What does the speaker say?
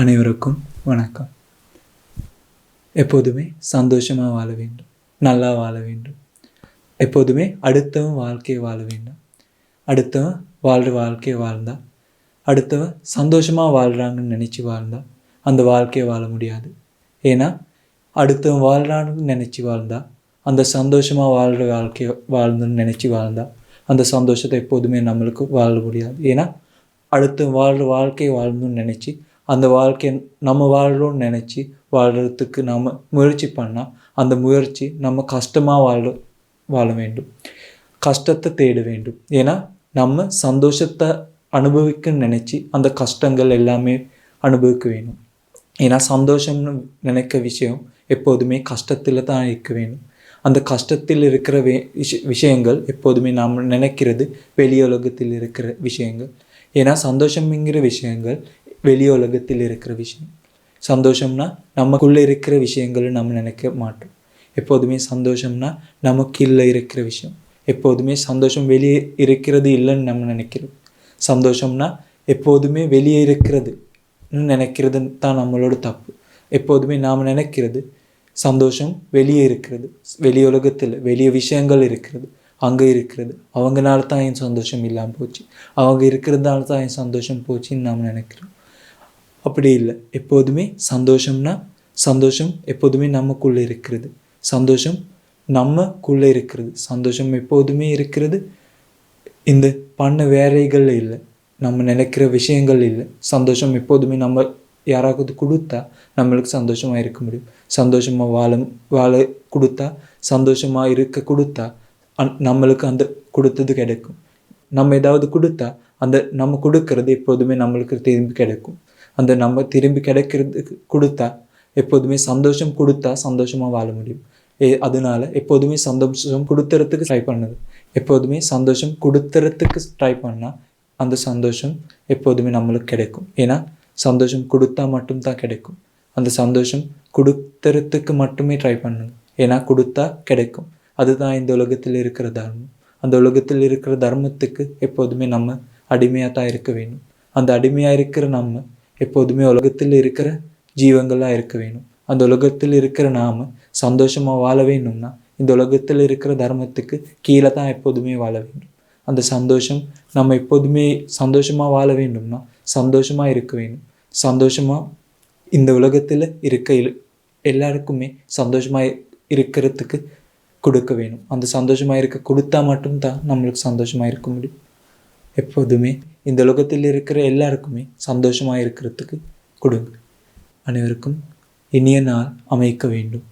அனைவருக்கும் வணக்கம். எப்போதுமே சந்தோஷமாக வாழ வேண்டும். நல்லா வாழ வேண்டும். எப்போதுமே அடுத்தவன் வாழ்க்கையை வாழ வேண்டும். அடுத்தவன் வாழ்கிற வாழ்க்கையை வாழ்ந்தா அடுத்தவன் சந்தோஷமாக வாழ்கிறாங்கன்னு நினச்சி வாழ்ந்தா அந்த வாழ்க்கையை வாழ முடியாது. ஏன்னா அடுத்தவன் வாழ்கிறான்னு நினச்சி வாழ்ந்தா அந்த சந்தோஷமாக வாழ்கிற வாழ்க்கையை வாழ்ந்துன்னு நினச்சி வாழ்ந்தா அந்த சந்தோஷத்தை எப்போதுமே நம்மளுக்கு வாழ முடியாது. ஏன்னா அடுத்து வாழ்கிற வாழ்க்கையை வாழணும்னு நினச்சி அந்த வாழ்க்கையை நம்ம வாழ்கிறோம்னு நினச்சி வாழ்கிறதுக்கு நம்ம முயற்சி பண்ணால் அந்த முயற்சி நம்ம கஷ்டமாக வாழ வாழ வேண்டும். கஷ்டத்தை தேட வேண்டும். ஏன்னா நம்ம சந்தோஷத்தை அனுபவிக்கன்னு நினச்சி அந்த கஷ்டங்கள் எல்லாமே அனுபவிக்க வேணும். ஏன்னா சந்தோஷம்னு நினைக்க விஷயம் எப்போதுமே கஷ்டத்தில் தான் இருக்க வேணும். அந்த கஷ்டத்தில் இருக்கிற வே விஷயங்கள் எப்போதுமே நாம் நினைக்கிறது வெளி உலகத்தில் இருக்கிற விஷயங்கள். ஏன்னா சந்தோஷம்ங்கிற விஷயங்கள் வெளி உலகத்தில் இருக்கிற விஷயம். சந்தோஷம்னா நமக்குள்ளே இருக்கிற விஷயங்களை நம்ம நினைக்க மாட்டோம். எப்போதுமே சந்தோஷம்னா நமக்குள்ளே இருக்கிற விஷயம். எப்போதுமே சந்தோஷம் வெளியே இருக்கிறது இல்லைன்னு நம்ம நினைக்கிறோம். சந்தோஷம்னா எப்போதுமே வெளியே இருக்கிறது நினைக்கிறது தான் நம்மளோட தப்பு. எப்போதுமே நாம் நினைக்கிறது சந்தோஷம் வெளியே இருக்கிறது. வெளி உலகத்தில் வெளிய விஷயங்கள் இருக்கிறது. அங்கே இருக்கிறது. அவங்கனால தான் என் சந்தோஷம் இல்லாமல் போச்சு. அவங்க இருக்கிறதுனால தான் என் சந்தோஷம் போச்சுன்னு நாம் நினைக்கிறோம். அப்படி இல்லை. எப்போதுமே சந்தோஷம்னா சந்தோஷம் எப்போதுமே நமக்குள்ளே இருக்கிறது. சந்தோஷம் நம்மக்குள்ளே இருக்கிறது. சந்தோஷம் எப்போதுமே இருக்கிறது. இந்த பண்ண வேலைகள் இல்லை. நம்ம நினைக்கிற விஷயங்கள் இல்லை. சந்தோஷம் எப்போதுமே நம்ம யாராவது கொடுத்தா நம்மளுக்கு சந்தோஷமாக இருக்க முடியும். சந்தோஷமாக வாழ வாழ கொடுத்தா சந்தோஷமாக இருக்க கொடுத்தா அந் நம்மளுக்கு அந்த கொடுத்தது கிடைக்கும். நம்ம ஏதாவது கொடுத்தா அந்த நம்ம கொடுக்கறது எப்போதுமே நம்மளுக்கு திரும்பி கிடைக்கும். அந்த நம்ம திரும்பி கிடைக்கிறதுக்கு கொடுத்தா எப்போதுமே சந்தோஷம் கொடுத்தா சந்தோஷமாக வாழ முடியும். ஏ அதனால எப்போதுமே சந்தோஷம் கொடுத்துறதுக்கு ட்ரை பண்ணுது. எப்போதுமே சந்தோஷம் கொடுத்துறதுக்கு ட்ரை பண்ணால் அந்த சந்தோஷம் எப்போதுமே நம்மளுக்கு கிடைக்கும். ஏன்னா சந்தோஷம் கொடுத்தா மட்டும்தான் கிடைக்கும். அந்த சந்தோஷம் கொடுத்துறதுக்கு மட்டுமே ட்ரை பண்ணுங்க. ஏன்னா கொடுத்தா கிடைக்கும். அதுதான் இந்த உலகத்தில் இருக்கிற தர்மம். அந்த உலகத்தில் இருக்கிற தர்மத்துக்கு எப்போதுமே நம்ம அடிமையாக தான் இருக்க வேணும் அந்த அடிமையாக இருக்கிற நம்ம எப்போதுமே உலகத்தில் இருக்கிற ஜீவங்களாக இருக்க வேணும். அந்த உலகத்தில் இருக்கிற நாம சந்தோஷமாக வாழ வேணும்னா இந்த உலகத்தில் இருக்கிற தர்மத்துக்கு கீழே தான் எப்போதுமே வாழ வேண்டும். அந்த சந்தோஷம் நம்ம எப்போதுமே சந்தோஷமாக வாழ வேண்டும்னா சந்தோஷமாக இருக்க வேணும். சந்தோஷமாக இந்த உலகத்தில் இருக்க எல்லாருக்குமே சந்தோஷமாக இருக்கிறதுக்கு கொடுக்க வேணும். அந்த சந்தோஷமாக இருக்க கொடுத்தா மட்டும்தான் நம்மளுக்கு சந்தோஷமாக இருக்க முடியும். எப்போதுமே இந்த உலகத்தில் இருக்கிற எல்லாருக்குமே சந்தோஷமாக இருக்கிறதுக்கு கொடுங்க அனைவருக்கும் இனிய நாள் அமைக்க வேண்டும்.